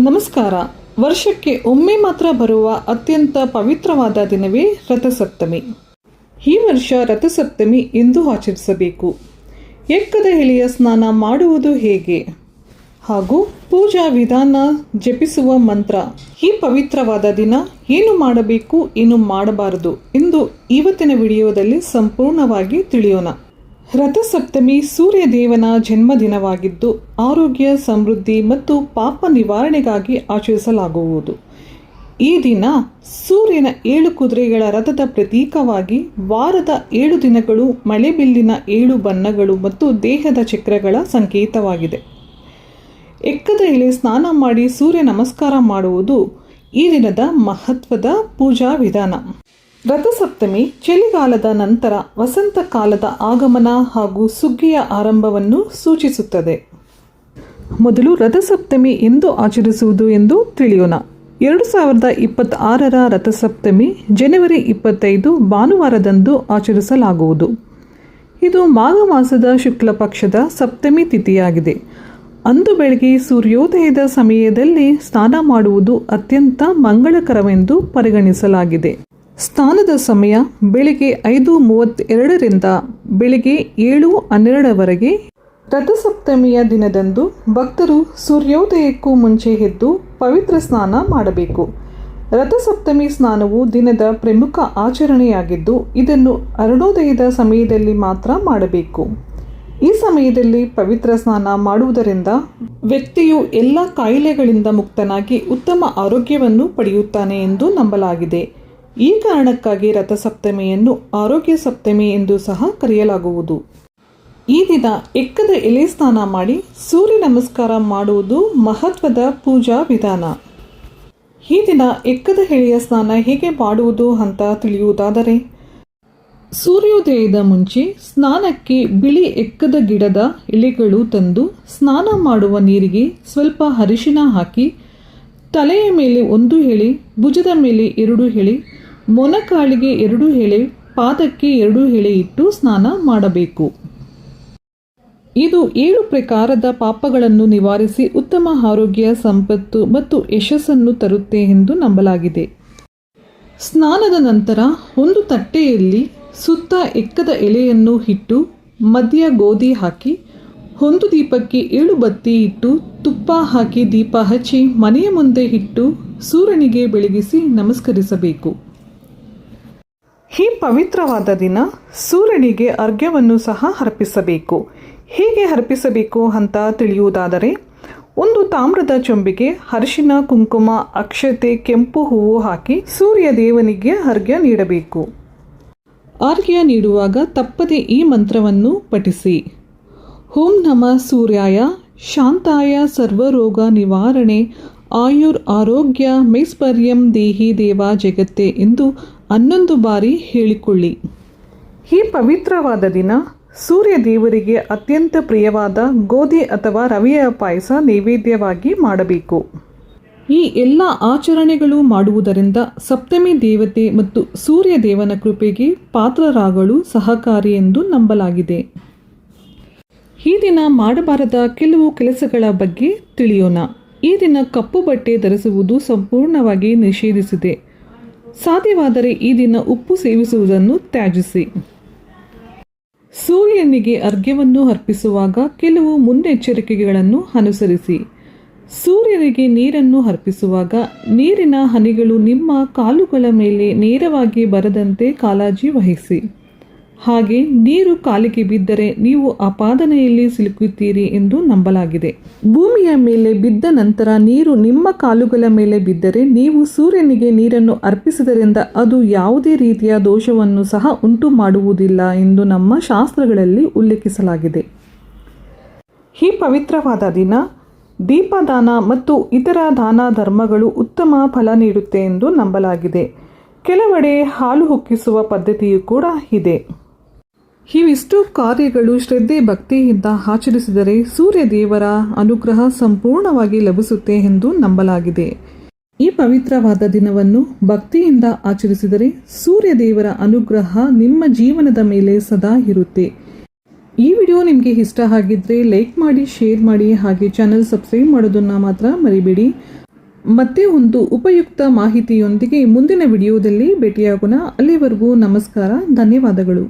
ನಮಸ್ಕಾರ. ವರ್ಷಕ್ಕೆ ಒಮ್ಮೆ ಮಾತ್ರ ಬರುವ ಅತ್ಯಂತ ಪವಿತ್ರವಾದ ದಿನವೇ ರಥಸಪ್ತಮಿ. ಈ ವರ್ಷ ರಥಸಪ್ತಮಿ ಎಂದು ಆಚರಿಸಬೇಕು. ಎಕ್ಕದ ಎಳೆಯ ಸ್ನಾನ ಮಾಡುವುದು ಹೇಗೆ? ಹಾಗೂ ಪೂಜಾ ವಿಧಾನ ಜಪಿಸುವ ಮಂತ್ರ, ಈ ಪವಿತ್ರವಾದ ದಿನ ಏನು ಮಾಡಬೇಕು, ಏನು ಮಾಡಬಾರದು ಎಂದು ಇವತ್ತಿನ ವಿಡಿಯೋದಲ್ಲಿ ಸಂಪೂರ್ಣವಾಗಿ ತಿಳಿಯೋಣ. ರಥಸಪ್ತಮಿ ಸೂರ್ಯದೇವನ ಜನ್ಮದಿನವಾಗಿದ್ದು ಆರೋಗ್ಯ, ಸಮೃದ್ಧಿ ಮತ್ತು ಪಾಪ ನಿವಾರಣೆಗಾಗಿ ಆಚರಿಸಲಾಗುವುದು. ಈ ದಿನ ಸೂರ್ಯನ ಏಳು ಕುದುರೆಗಳ ರಥದ ಪ್ರತೀಕವಾಗಿ ವಾರದ ಏಳು ದಿನಗಳು ಮಳೆಬಿಲ್ಲಿನ ಏಳು ಬಣ್ಣಗಳು ಮತ್ತು ದೇಹದ ಚಕ್ರಗಳ ಸಂಕೇತವಾಗಿದೆ. ಎಕ್ಕದ ಎಲೆ ಸ್ನಾನ ಮಾಡಿ ಸೂರ್ಯ ನಮಸ್ಕಾರ ಮಾಡುವುದು ಈ ದಿನದ ಮಹತ್ವದ ಪೂಜಾ ವಿಧಾನ. ರಥಸಪ್ತಮಿ ಚಳಿಗಾಲದ ನಂತರ ವಸಂತ ಕಾಲದ ಆಗಮನ ಹಾಗೂ ಸುಗ್ಗಿಯ ಆರಂಭವನ್ನು ಸೂಚಿಸುತ್ತದೆ. ಮೊದಲು ರಥಸಪ್ತಮಿ ಎಂದು ಆಚರಿಸುವುದು ಎಂದು ತಿಳಿಯೋಣ. ಎರಡು ಸಾವಿರದ ಇಪ್ಪತ್ತಾರರ ರಥಸಪ್ತಮಿ ಜನವರಿ ಇಪ್ಪತ್ತೈದು ಭಾನುವಾರದಂದು ಆಚರಿಸಲಾಗುವುದು. ಇದು ಮಾಘ ಮಾಸದ ಶುಕ್ಲ ಪಕ್ಷದ ಸಪ್ತಮಿ ತಿಥಿಯಾಗಿದೆ. ಅಂದು ಬೆಳಗ್ಗೆ ಸೂರ್ಯೋದಯದ ಸಮಯದಲ್ಲಿ ಸ್ನಾನ ಮಾಡುವುದು ಅತ್ಯಂತ ಮಂಗಳಕರವೆಂದು ಪರಿಗಣಿಸಲಾಗಿದೆ. ಸ್ನಾನದ ಸಮಯ ಬೆಳಿಗ್ಗೆ ಐದು ಮೂವತ್ತೆರಡರಿಂದ ಬೆಳಿಗ್ಗೆ ಏಳು ಹನ್ನೆರಡರವರೆಗೆ. ರಥಸಪ್ತಮಿಯ ದಿನದಂದು ಭಕ್ತರು ಸೂರ್ಯೋದಯಕ್ಕೂ ಮುಂಚೆ ಎದ್ದು ಪವಿತ್ರ ಸ್ನಾನ ಮಾಡಬೇಕು. ರಥಸಪ್ತಮಿ ಸ್ನಾನವು ದಿನದ ಪ್ರಮುಖ ಆಚರಣೆಯಾಗಿದ್ದು, ಇದನ್ನು ಅರುಣೋದಯದ ಸಮಯದಲ್ಲಿ ಮಾತ್ರ ಮಾಡಬೇಕು. ಈ ಸಮಯದಲ್ಲಿ ಪವಿತ್ರ ಸ್ನಾನ ಮಾಡುವುದರಿಂದ ವ್ಯಕ್ತಿಯು ಎಲ್ಲ ಕಾಯಿಲೆಗಳಿಂದ ಮುಕ್ತನಾಗಿ ಉತ್ತಮ ಆರೋಗ್ಯವನ್ನು ಪಡೆಯುತ್ತಾನೆ ಎಂದು ನಂಬಲಾಗಿದೆ. ಈ ಕಾರಣಕ್ಕಾಗಿ ರಥಸಪ್ತಮಿಯನ್ನು ಆರೋಗ್ಯ ಸಪ್ತಮಿ ಎಂದು ಸಹ ಕರೆಯಲಾಗುವುದು. ಈ ದಿನ ಎಕ್ಕದ ಎಲೆ ಸ್ನಾನ ಮಾಡಿ ಸೂರ್ಯ ನಮಸ್ಕಾರ ಮಾಡುವುದು ಮಹತ್ವದ ಪೂಜಾ ವಿಧಾನ. ಈ ದಿನ ಎಕ್ಕದ ಎಳೆಯ ಸ್ನಾನ ಹೇಗೆ ಮಾಡುವುದು ಅಂತ ತಿಳಿಯುವುದಾದರೆ, ಸೂರ್ಯೋದಯದ ಮುಂಚೆ ಸ್ನಾನಕ್ಕೆ ಬಿಳಿ ಎಕ್ಕದ ಗಿಡದ ಎಲೆಗಳು ತಂದು ಸ್ನಾನ ಮಾಡುವ ನೀರಿಗೆ ಸ್ವಲ್ಪ ಅರಿಶಿನ ಹಾಕಿ, ತಲೆಯ ಮೇಲೆ ಒಂದು ಎಳೆ, ಭುಜದ ಮೇಲೆ ಎರಡು ಎಳೆ ಮೊನಕಾಳಿಗೆ ಎರಡು ಎಳೆ, ಪಾದಕ್ಕೆ ಎರಡು ಎಳೆ ಇಟ್ಟು ಸ್ನಾನ ಮಾಡಬೇಕು. ಇದು ಏಳು ಪ್ರಕಾರದ ಪಾಪಗಳನ್ನು ನಿವಾರಿಸಿ ಉತ್ತಮ ಆರೋಗ್ಯ, ಸಂಪತ್ತು ಮತ್ತು ಯಶಸ್ಸನ್ನು ತರುತ್ತೆ ಎಂದು ನಂಬಲಾಗಿದೆ. ಸ್ನಾನದ ನಂತರ ಒಂದು ತಟ್ಟೆಯಲ್ಲಿ ಸುತ್ತ ಎಕ್ಕದ ಎಲೆಯನ್ನು ಇಟ್ಟು ಮಧ್ಯ ಗೋಧಿ ಹಾಕಿ, ಒಂದು ದೀಪಕ್ಕೆ ಏಳು ಬತ್ತಿ ಇಟ್ಟು ತುಪ್ಪ ಹಾಕಿ ದೀಪ ಹಚ್ಚಿ ಮನೆಯ ಮುಂದೆ ಇಟ್ಟು ಸೂರ್ಯನಿಗೆ ಬೆಳಗಿಸಿ ನಮಸ್ಕರಿಸಬೇಕು. ಈ ಪವಿತ್ರವಾದ ದಿನ ಸೂರ್ಯನಿಗೆ ಅರ್ಘ್ಯವನ್ನು ಸಹ ಅರ್ಪಿಸಬೇಕು. ಹೇಗೆ ಅರ್ಪಿಸಬೇಕು ಅಂತ ತಿಳಿಯುವುದಾದರೆ, ಒಂದು ತಾಮ್ರದ ಚೊಂಬಿಗೆ ಅರಿಶಿನ, ಕುಂಕುಮ, ಅಕ್ಷತೆ, ಕೆಂಪು ಹೂವು ಹಾಕಿ ಸೂರ್ಯ ದೇವನಿಗೆ ಅರ್ಘ್ಯ ನೀಡಬೇಕು. ಅರ್ಘ್ಯ ನೀಡುವಾಗ ತಪ್ಪದೆ ಈ ಮಂತ್ರವನ್ನು ಪಠಿಸಿ. ಓಂ ನಮ ಸೂರ್ಯಾಯ, ಶಾಂತಾಯ ಸರ್ವರೋಗ ನಿವಾರಣೆ, ಆಯುರ್ ಆರೋಗ್ಯ, ಮೈಸ್ಪರ್ಯಂ ದೇಹಿ ದೇವ ಜಗತ್ತೆ ಎಂದು ಹನ್ನೊಂದು ಬಾರಿ ಹೇಳಿಕೊಳ್ಳಿ. ಈ ಪವಿತ್ರವಾದ ದಿನ ಸೂರ್ಯ ದೇವರಿಗೆ ಅತ್ಯಂತ ಪ್ರಿಯವಾದ ಗೋಧಿ ಅಥವಾ ರವೆಯ ಪಾಯಸ ನೈವೇದ್ಯವಾಗಿ ಮಾಡಬೇಕು. ಈ ಎಲ್ಲ ಆಚರಣೆಗಳು ಮಾಡುವುದರಿಂದ ಸಪ್ತಮಿ ದೇವತೆ ಮತ್ತು ಸೂರ್ಯ ದೇವನ ಕೃಪೆಗೆ ಪಾತ್ರರಾಗಲು ಸಹಕಾರಿ ಎಂದು ನಂಬಲಾಗಿದೆ. ಈ ದಿನ ಮಾಡಬಾರದ ಕೆಲವು ಕೆಲಸಗಳ ಬಗ್ಗೆ ತಿಳಿಯೋಣ. ಈ ದಿನ ಕಪ್ಪು ಬಟ್ಟೆ ಧರಿಸುವುದು ಸಂಪೂರ್ಣವಾಗಿ ನಿಷೇಧಿಸಿದೆ. ಸಾಧ್ಯವಾದರೆ ಈ ದಿನ ಉಪ್ಪು ಸೇವಿಸುವುದನ್ನು ತ್ಯಾಜಿಸಿ. ಸೂರ್ಯನಿಗೆ ಅರ್ಘ್ಯವನ್ನು ಅರ್ಪಿಸುವಾಗ ಕೆಲವು ಮುನ್ನೆಚ್ಚರಿಕೆಗಳನ್ನು ಅನುಸರಿಸಿ. ಸೂರ್ಯನಿಗೆ ನೀರನ್ನು ಅರ್ಪಿಸುವಾಗ ನೀರಿನ ಹನಿಗಳು ನಿಮ್ಮ ಕಾಲುಗಳ ಮೇಲೆ ನೇರವಾಗಿ ಬರದಂತೆ ಕಾಳಜಿ ವಹಿಸಿ. ಹಾಗೆ ನೀರು ಕಾಲಿಗೆ ಬಿದ್ದರೆ ನೀವು ಅಪಾದನೆಯಲ್ಲಿ ಸಿಲುಕುತ್ತೀರಿ ಎಂದು ನಂಬಲಾಗಿದೆ. ಭೂಮಿಯ ಮೇಲೆ ಬಿದ್ದ ನಂತರ ನೀರು ನಿಮ್ಮ ಕಾಲುಗಳ ಮೇಲೆ ಬಿದ್ದರೆ ನೀವು ಸೂರ್ಯನಿಗೆ ನೀರನ್ನು ಅರ್ಪಿಸಿದರಿಂದ ಅದು ಯಾವುದೇ ರೀತಿಯ ದೋಷವನ್ನು ಸಹ ಉಂಟು ಮಾಡುವುದಿಲ್ಲ ಎಂದು ನಮ್ಮ ಶಾಸ್ತ್ರಗಳಲ್ಲಿ ಉಲ್ಲೇಖಿಸಲಾಗಿದೆ. ಈ ಪವಿತ್ರವಾದ ದಿನ ದೀಪದಾನ ಮತ್ತು ಇತರ ದಾನ ಧರ್ಮಗಳು ಉತ್ತಮ ಫಲ ನೀಡುತ್ತೆ ಎಂದು ನಂಬಲಾಗಿದೆ. ಕೆಲವೆಡೆ ಹಾಲು ಹುಕ್ಕಿಸುವ ಪದ್ಧತಿಯೂ ಕೂಡ ಇದೆ. ಇವಿಷ್ಟು ಕಾರ್ಯಗಳು ಶ್ರದ್ಧೆ ಭಕ್ತಿಯಿಂದ ಆಚರಿಸಿದರೆ ಸೂರ್ಯ ದೇವರ ಅನುಗ್ರಹ ಸಂಪೂರ್ಣವಾಗಿ ಲಭಿಸುತ್ತೆ ಎಂದು ನಂಬಲಾಗಿದೆ. ಈ ಪವಿತ್ರವಾದ ದಿನವನ್ನು ಭಕ್ತಿಯಿಂದ ಆಚರಿಸಿದರೆ ಸೂರ್ಯ ದೇವರ ಅನುಗ್ರಹ ನಿಮ್ಮ ಜೀವನದ ಮೇಲೆ ಸದಾ ಇರುತ್ತೆ. ಈ ವಿಡಿಯೋ ನಿಮಗೆ ಇಷ್ಟ ಆಗಿದ್ರೆ ಲೈಕ್ ಮಾಡಿ, ಶೇರ್ ಮಾಡಿ ಹಾಗೆ ಚಾನಲ್ ಸಬ್ಸ್ಕ್ರೈಬ್ ಮಾಡೋದನ್ನು ಮಾತ್ರ ಮರಿಬೇಡಿ. ಮತ್ತೆ ಒಂದು ಉಪಯುಕ್ತ ಮಾಹಿತಿಯೊಂದಿಗೆ ಮುಂದಿನ ವಿಡಿಯೋದಲ್ಲಿ ಭೇಟಿಯಾಗೋಣ. ಅಲ್ಲಿವರೆಗೂ ನಮಸ್ಕಾರ, ಧನ್ಯವಾದಗಳು.